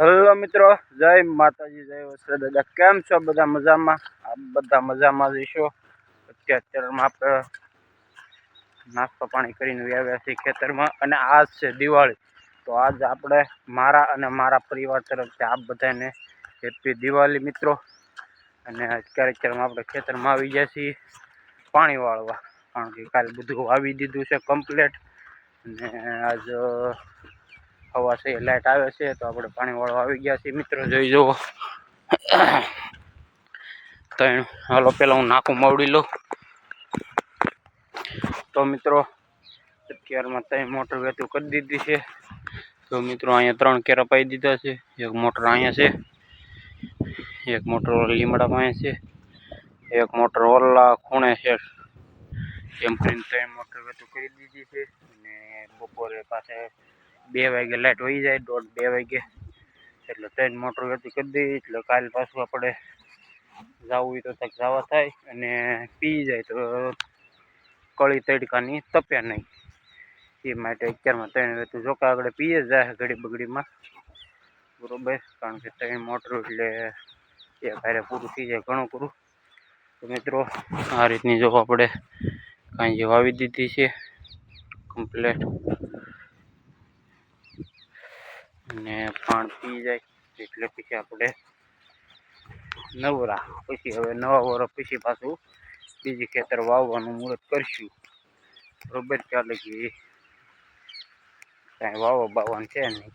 Hello મિત્રો, જય માતાજી, જય વસ્ત્ર દાદા. કેમ છો બધા મજામાં? આ બધા મજામાં જઈશો અત્યારે અત્યારમાં આપણે નાસ્તો પાણી કરીને વ્યાવ્યા છીએ ખેતરમાં અને આજ છે દિવાળી. તો આજ આપણે મારા અને મારા પરિવાર તરફથી આપ બધાને હેપી દિવાળી મિત્રો. અને અત્યારે અત્યારમાં આપણે ખેતરમાં આવી ગયા છીએ પાણી વાળવા. કારણ કે કાલે બધું વાવી દીધું છે કમ્પ્લેટ. અને આજ હવા છે લાઇટ આવે છે, તો આપણે પાણી વાળવા આવી ગયા છીએ. મિત્રો, જોઈ જુઓ. ત્રણ, હાલો પહેલાં હું નાખું મવડી લઉં. તો મિત્રો, અત્યારમાં ત્રણ મોટર વેતું કરી દીધી છે. તો મિત્રો, અહીંયા ત્રણ કેરા પાઈ દીધા છે. એક મોટર અહીંયા છે, એક મોટર લીમડામાં અહીંયા છે, એક મોટર ઓલા ખૂણે છે. એમ કરીને ત્રણ મોટર વેતું કરી દીધી છે. અને બપોરે પાસે બે વાગે લાઇટ વહી જાય, દોઢ બે વાગે. એટલે ત્રણ મોટર ગતિ કરી દઈએ, એટલે કાલ પાછું આપણે જવું હોય તો તક જવા થાય અને પી જાય તો કળી તડકાની તપે નહીં. એ માટે અત્યારમાં ત્રણ વેતું જોકા આગળ પીએ જાય ઘડી બગડીમાં બરોબર? કારણ કે ત્રણ મોટર એટલે એ હારે પૂરું થઈ જાય ઘણું પૂરું તો મિત્રો, આ રીતની જો આપણે કાંઈ જે વાવી દીધી છે કમ્પ્લેટ અને પાણ પી જાય, એટલે પછી આપણે નવરા. પછી હવે નવા વર્ષ પછી પાછું બીજી ખેતર વાવવાનું મુહૂર્ત કરશું. બરોબર, ચાલે કે કાંઈ વાવવા બાવવાનું છે નહીં.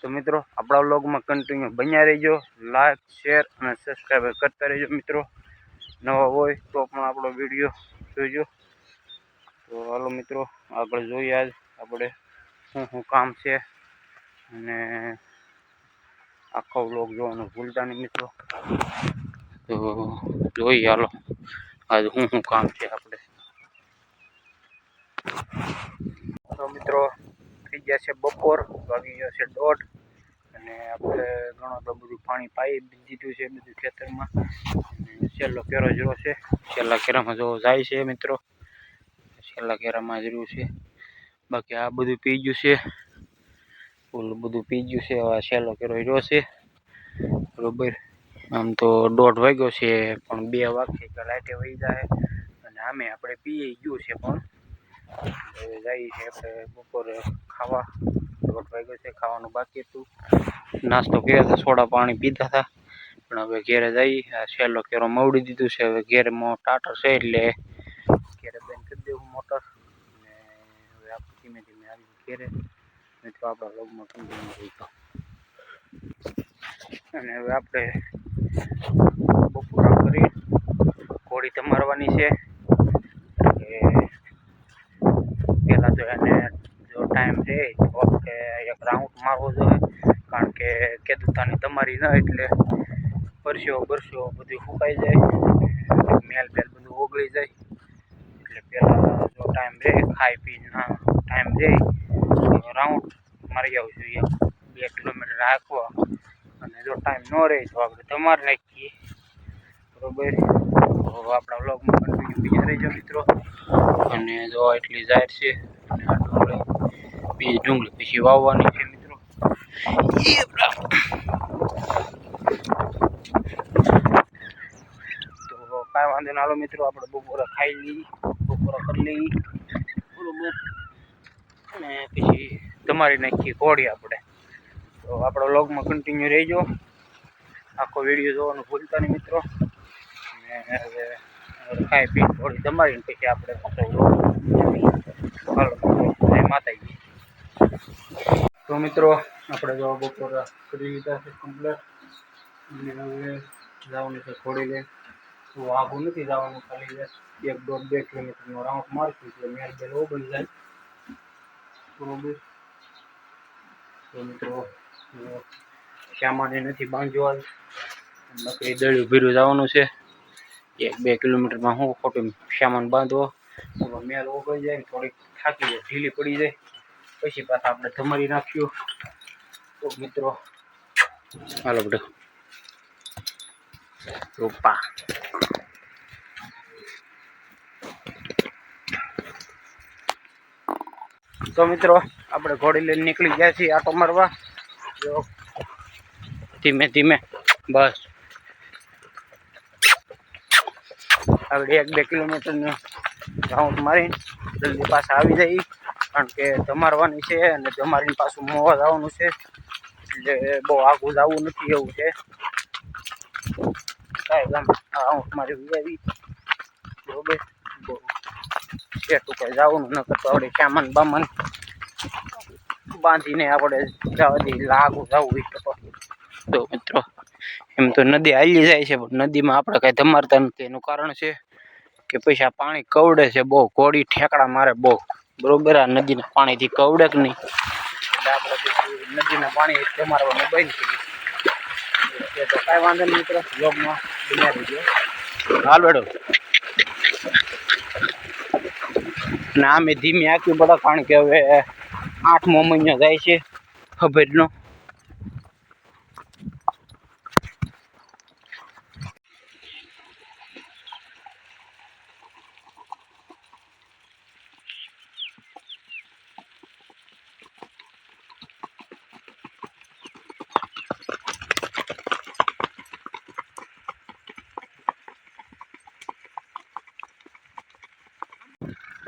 તો મિત્રો, આપણા વ્લોગમાં કન્ટિન્યુ બન્યા રહેજો. લાઈક શેર અને સબસ્ક્રાઈબ કરતા રહેજો મિત્રો. નવા હોય તો પણ આપણો વીડિયો જોજો. તો હાલો મિત્રો, આગળ જોઈએ આજ આપણે શું શું કામ છે. અને આખો વ્લોગ જોવાનું ભૂલતા નહીં મિત્રો. તો જોઈએ હાલો, આજ શું શું કામ છે આપણે? તો મિત્રો, થઈ ગયા છે બપોર, વાગી ગયો છે દોઢ, અને આપણે ઘણો તો બધું પાણી પાઈ દીધું છે બધું ખેતરમાં. છેલ્લો કેરો જેવો છે. છેલ્લા કેરામાં જો જાય છે મિત્રો. છેલ્લા કેરામાં જ રહ્યું છે. બાકી આ બધું પી ગયું છે. ઓલું બધું પી ગયું છે, હવે સેલો કેરો રહ્યો છે. બરોબર. આમ તો દોઢ વાગ્યો છે, પણ બે વાગે કે લાઇટે વહી જાય. અને આમે આપણે પીએ ગયું છે પણ. હવે જઈએ છે આપણે બપોરે ખાવા. દોઢ વાગ્યો છે, ખાવાનું બાકી હતું. નાસ્તો કર્યો હતા સોડા પાણી પીધા હતા. પણ હવે ઘેરે જઈ, આ સેલો કેરો મવડી દીધું છે, હવે ઘેરમાં ટાટર છે એટલે ઘેરે બેન કરી દેવું મોટર. અને હવે આપણે ધીમે ધીમે આવી ઘેરે. તો આપણા લોગમાં કન્ટિન્યુ રહી અને હવે આપણે બપોરા કરી ઘોડી તમારવાની છે. પહેલાં તો એને જો ટાઈમ રહે તો આપણે એક રાઉન્ડ મારવો જોઈએ, કારણ કે કેદુતાની તમારી ન એટલે પરસ્યો બરસ્યો બધું ફૂંકાઈ જાય, મેલ બેલ બધું ઓગળી જાય. એટલે પહેલાં જો ટાઈમ રહે ખાઈ પીને ટાઈમ રહે રાઉન્ડ મારી આવું જોઈએ બે કિલોમીટર રાખવા અને જો ટાઈમ ન રહે તો આપણે તમારે નાખીએ. બરોબર? તો આપણા વ્લોગમાં કન્ટિન્યુ બીજા રહેજો મિત્રો. અને જો એટલી જાહેર છે, અને આ ડુંગળી, બીજી ડુંગળી પછી વાવવાની છે મિત્રો. તો કાંઈ વાંધો ના મિત્રો, આપણે બપોરે ખાઈ લઈએ, બપોરે કરી લઈએ. બરોબર? અને પછી તમારી નાખીએ ઘોડી આપણે. તો આપણો લોગમાં કન્ટિન્યુ રહેજો. આખો વીડિયો જોવાનું ભૂલતા નહીં મિત્રો. અને ખાઈ પી થોડી તમારી પછી આપણે જય માતાજી. તો મિત્રો, આપણે જો બપોર કરી લીધા છે કમ્પ્લેટ અને હવે જવાનું છે થોડી લે. તો આઘું નથી જવાનું ખાલી એક દોઢ બે કિલોમીટરનો રાઉન્ડ મારશું એટલે મેળ બેલ ઓગળી જાય. બરોબર? મિત્રો શ્યામાને નથી બાંધવા. નકરી દળ્યું ભીરું જવાનું છે. એક, બે કિલોમીટરમાં હું ખોટું સામાન બાંધવો. મેલ ઓગળી જાય થોડીક થાકી જાય, ઢીલી પડી જાય. પછી પાછા આપણે ધમારી નાખ્યું તો મિત્રો, હાલો બધું. રૂપા. તો મિત્રો, આપણે ઘોડી લઈને નીકળી ગયા છીએ આટો મારવા. જો. ધીમે ધીમે. બસ. આગળ એક, બે કિલોમીટરનું રાઉન્ડ મારીને જલ્દી પાછા આવી જઈએ. કારણ કે જમારવાની છે અને જમારીને પાછું મોવા જવાનું છે. એટલે બહુ આગું જવું નથી એવું છે. રાઉન્ડ મારી આવી બરોબર. સેટ ઉપર જવાનું ન કરતો આપણે શ્યામન બામન. બાંધીને આપણે જવા દઈએ લાગુ જવું તો મિત્રો એમ તો નદી હાલી જાય છે પણ નદીમાં આપણે કાંઈ ધમારતા નથી. એનું કારણ છે કે પછી આ પાણી કવડે છે બહુ ઘોડી ઠેકડા મારે બહુ. બરોબર આ નદીના પાણીથી કવડે કે નહીં? એટલે આપણે નદીના પાણી ધમારવાનું બંધ કરીએ તો કાંઈ વાંધો નહીં મિત્રો યોગમાં હાલ બેડો અને આમે ધીમે આંક્યું પડે કારણ કે હવે આઠમો મહિનો જાય છે ખબરનો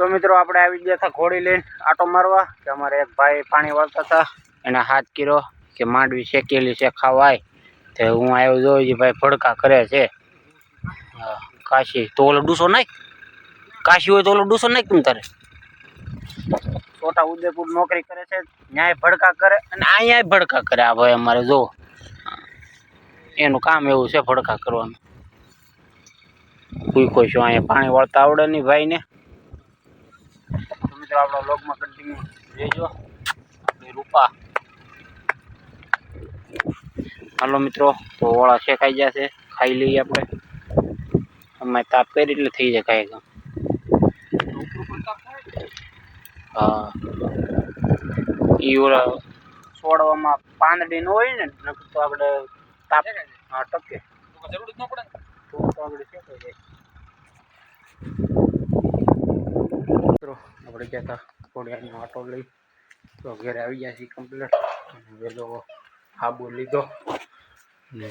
તો મિત્રો આપણે આવી ગયા હતા ઘોડી લઈને આટો મારવા, કે અમારે એક ભાઈ પાણી વાળતા હતા, એને હાથ કર્યો કે માંડવી શેકેલી છે ખાવાય. તો હું આવ્યો જોઉં છું, ભાઈ ભડકા કરે છે. કાશી, તો ઓલો ડૂસો નાખ. કાશી હોય તો ઓલો ડૂસો નાખ તું તારે. છોટા ઉદેપુર નોકરી કરે છે, ન્યાય ભડકા કરે અને અહીંયા ભડકા કરે. આ ભાઈ અમારે જો એનું કામ એવું છે ભડકા કરવાનું. કોઈ કોઈ શું અહીંયા પાણી વાળતા આવડે નહીં ભાઈને. મિત્રો આપણા બ્લોગમાં કન્ટિન્યુ રહેજો. રૂપા. હાલો મિત્રો, તો ઓળા શેકાઈ જશે ખાઈ લઈએ આપણે. અમારે તાપ કરી એટલે થઈ જાય કાંઈ કામ હા. એ ઓલા છોડવામાં પાંદડી ન હોય ને, નકર તો આપણે તાપ હા ટકે જરૂર ન પડે તો આપણે શેકાઈ જાય. મિત્રો આપણે ગયા હતા ઘોડિયાનો આટો લઈ. તો ઘરે આવી ગયા છીએ કમ્પ્લીટ અને વેલો હાબુ લીધો. ને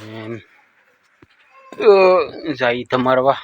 જાય તમારવા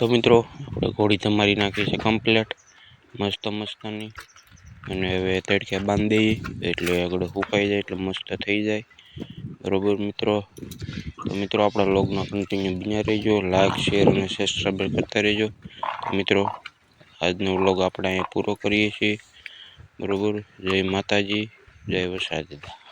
તો મિત્રો, આપણે ઘોડી તમારી નાખી છે કમ્પ્લેટ મસ્ત મસ્તની. અને હવે તડકે બાંધી દઈએ. એટલે આગળ સુકાઈ જાય, એટલે મસ્ત થઈ જાય. બરોબર મિત્રો? તો મિત્રો, આપણા લોગમાં કન્ટિન્યુ બન્યા રહેજો. લાઈક શેર અને સબસ્ક્રાઈબ કરતા રહેજો. મિત્રો, આજનો વ્લોગ આપણે અહીંયા પૂરો કરીએ છીએ. બરોબર? જય માતાજી, જય વરસાદ. દાદા